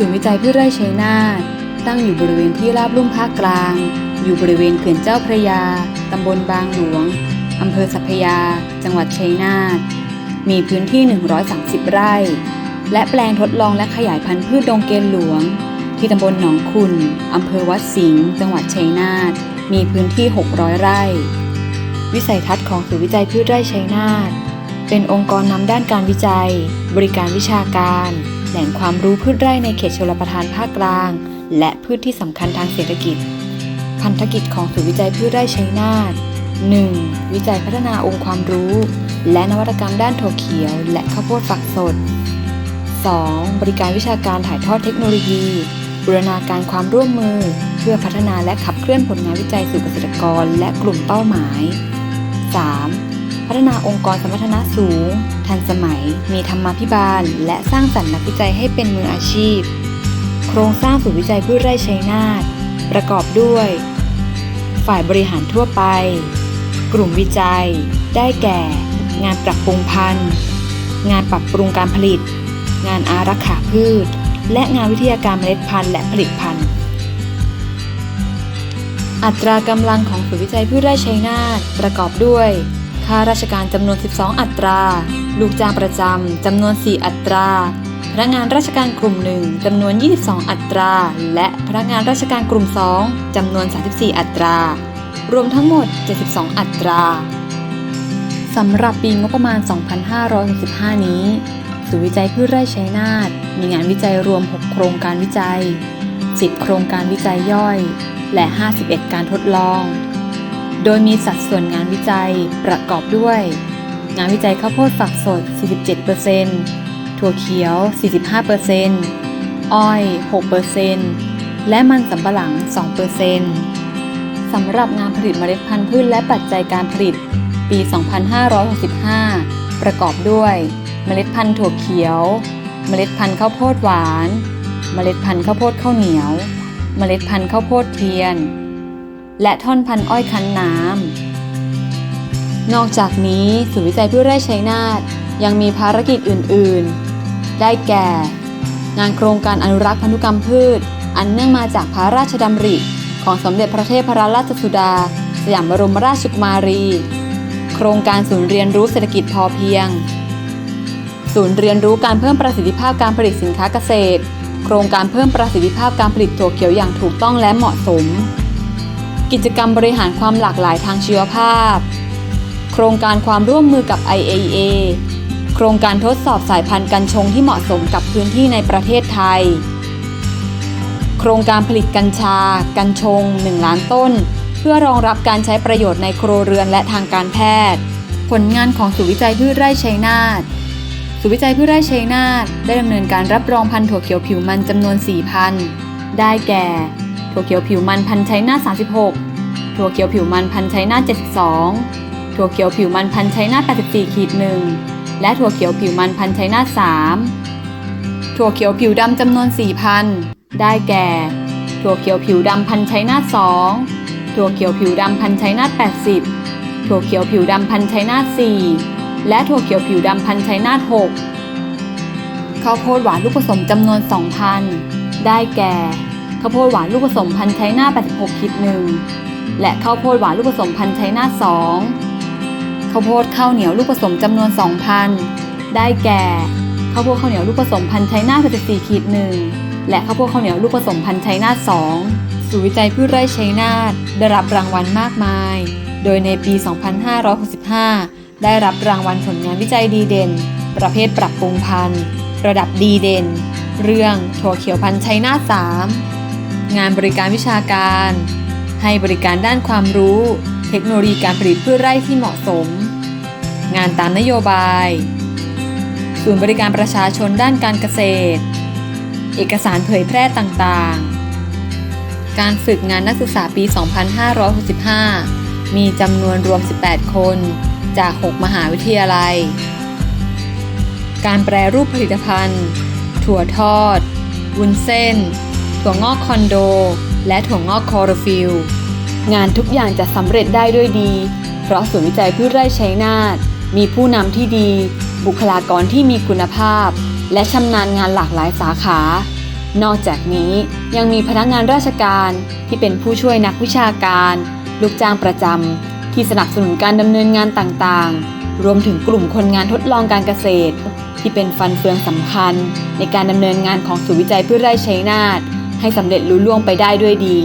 ศูนย์วิจัยพืชไร่ชัยนาทตั้งอยู่บริเวณที่ราบลุ่มภาคกลาง อยู่บริเวณเขื่อนเจ้าพระยา ตำบลบางหลวง อำเภอสัพยา จังหวัดชัยนาท มีพื้นที่ 130 ไร่ และแปลงทดลองและขยายพันธุ์พืชดงเกณฑ์หลวง ที่ตำบลหนองขุ่นอำเภอวัดสิงห์ จังหวัดชัยนาท มีพื้นที่ 600 ไร่ วิสัยทัศน์ของศูนย์วิจัยพืชไร่ชัยนาท เป็นองค์กรนำด้านการวิจัย บริการวิชาการ แหล่งความรู้พืชไร่ในเขตชลประทานภาคกลาง และพืชที่สำคัญทางเศรษฐกิจ พันธกิจของศูนย์วิจัยพืชไร่ชัยนาท 1. วิจัยพัฒนาองค์ความรู้ และนวัตกรรมด้านถั่วเขียว และข้าวโพดฝักสด 2. บริการวิชาการถ่ายทอดเทคโนโลยี บูรณาการความร่วมมือ เพื่อพัฒนาและขับเคลื่อนผลงานวิจัยสู่เกษตรกร และกลุ่มเป้าหมาย 3. พัฒนาองค์กรสมรรถนะสูง ทันสมัย มีธรรมาภิบาล และสร้างสรรค์นักวิจัยให้เป็นมืออาชีพ โครงสร้างศูนย์วิจัยพืชไร่ชัยนาทประกอบด้วย ฝ่ายบริหารทั่วไป กลุ่มวิจัย ได้แก่ งานปรับปรุงพันธุ์ งานปรับปรุงการผลิต งานอารักขาพืช และงานวิทยาการเมล็ดพันธุ์และผลิตพันธุ์ อัตรากำลังของศูนย์วิจัยพืชไร่ชัยนาทประกอบด้วย ข้าราชการจำนวน 12 อัตรา ลูกจ้างประจำจำนวน 4 อัตรา พนักงานราชการกลุ่มหนึ่งจำนวน 22 อัตรา และพนักงานราชการกลุ่ม 2จำนวน 34 อัตรา รวมทั้งหมด 72 อัตราสำหรับปีงบประมาณ 2565 นี้ศูนย์วิจัยพืชไร่ชัยนาทมีงานวิจัยรวม 6 โครงการวิจัย 10 โครงการวิจัยย่อย และ 51 การทดลอง โดยมีสัดส่วนงานวิจัยประกอบด้วย งานวิจัยข้าวโพดฝักสด 47%ถั่วเขียว 45%อ้อย 6%และมันสำปะหลัง 2%สำหรับงานผลิตเมล็ดพันธุ์พืชและปัจจัยการผลิตปี 2565 ประกอบด้วย เมล็ดพันธุ์ถั่วเขียว เมล็ดพันธุ์ข้าวโพดหวาน เมล็ดพันธุ์ข้าวโพดข้าวเหนียว เมล็ดพันธุ์ข้าวโพดเทียน และท่อนพันอ้อยคั้นน้ำ นอกจากนี้ศูนย์วิจัยพืชไร่ชัยนาทยังมีภารกิจอื่น ๆ ได้แก่ งานโครงการอนุรักษ์พันธุกรรมพืช อันเนื่องมาจากพระราชดำริของสมเด็จพระเทพรัตนราชสุดา สยามบรมราชกุมารี โครงการศูนย์เรียนรู้เศรษฐกิจพอเพียง ศูนย์เรียนรู้การเพิ่มประสิทธิภาพการผลิตสินค้าเกษตร โครงการเพิ่มประสิทธิภาพการผลิตถั่วเขียวอย่างถูกต้องและเหมาะสม กิจกรรมบริหารความหลากหลายทางชีวภาพ โครงการความร่วมมือกับ IAEA โครงการทดสอบสายพันธุ์กัญชงที่เหมาะสมกับพื้นที่ในประเทศไทย โครงการผลิตกัญชา กัญชง 1 ล้านต้น เพื่อรองรับการใช้ประโยชน์ในครัวเรือนและทางการแพทย์ ผลงานของศูนย์วิจัยพืชไร่ชัยนาทศูนย์วิจัยพืชไร่ชัยนาทได้ดำเนินการรับรองพันธุ์ถั่วเขียวผิวมันจำนวน4พันได้แก่ ถั่วเขียวผิวมันพันชัยนาท36 ถั่วเขียวผิวมันพันชัยนาท72 ถั่วเขียวผิวมันพันชัยนาท84ขีด1และถั่วเขียวผิวมันพันชัยนาท3ถั่วเขียวผิวดำจำนวน4พันได้แก่ ถั่วเขียวผิวดำพันชัยนาท2ถั่วเขียวผิวดำพันชัยนาท80 ถั่วเขียวผิวดำพันชัยนาท4และถั่วเขียวผิวดำพันชัยนาท6ข้าวโพดหวานลูกผสมจำนวน2,000ได้แก่ ข้าวโพดหวานลูกผสมพันธุ์ชัยนาท86คิด1และข้าวโพดหวานลูกผสมพันธุ์ชัยนาท2ข้าวโพดข้าวเหนียวลูกผสมจำนวน 2,000 ได้แก่ข้าวโพดข้าวเหนียวลูกผสมพันธุ์ชัยนาท74ขีด1และข้าวโพดข้าวเหนียวลูกผสมพันธุ์ชัยนาท2ศูนย์วิจัยพืชไร่ชัยนาทได้รับรางวัลมากมาย โดยในปี 2565 ได้รับรางวัลผลงานวิจัยดีเด่น ประเภทปรับปรุงพันธุ์ ระดับดีเด่น เรื่องถั่วเขียวพันธุ์ชัยนาท3 งานบริการวิชาการ ให้บริการด้านความรู้ เทคโนโลยีการผลิตพืชไร่ที่เหมาะสม งานตามนโยบาย ศูนย์บริการประชาชนด้านการเกษตร เอกสารเผยแพร่ต่างๆ การฝึกงานนักศึกษาปี 2565 มีจำนวนรวม 18 คนจาก 6 มหาวิทยาลัย การแปรรูปผลิตภัณฑ์ ถั่วทอด วุ้นเส้น ถั่วงอกคอนโด และถั่วงอกคอร์ฟิลงานทุกอย่างจะสำเร็จได้ด้วยดี เพราะศูนย์วิจัยพืชไร่ชัยนาทมีผู้นำที่ดี บุคลากรที่มีคุณภาพ และชำนาญงานหลากหลายสาขา นอกจากนี้ยังมีพนักงานราชการที่เป็นผู้ช่วยนักวิชาการ ลูกจ้างประจำที่สนับสนุนการดำเนินงานต่างๆ รวมถึงกลุ่มคนงานทดลองการเกษตร ที่เป็นฟันเฟืองสำคัญ ในการดำเนินงานของศูนย์วิจัยพืชไร่ชัยนาท ให้สำเร็จลุล่วงไปได้ด้วยดี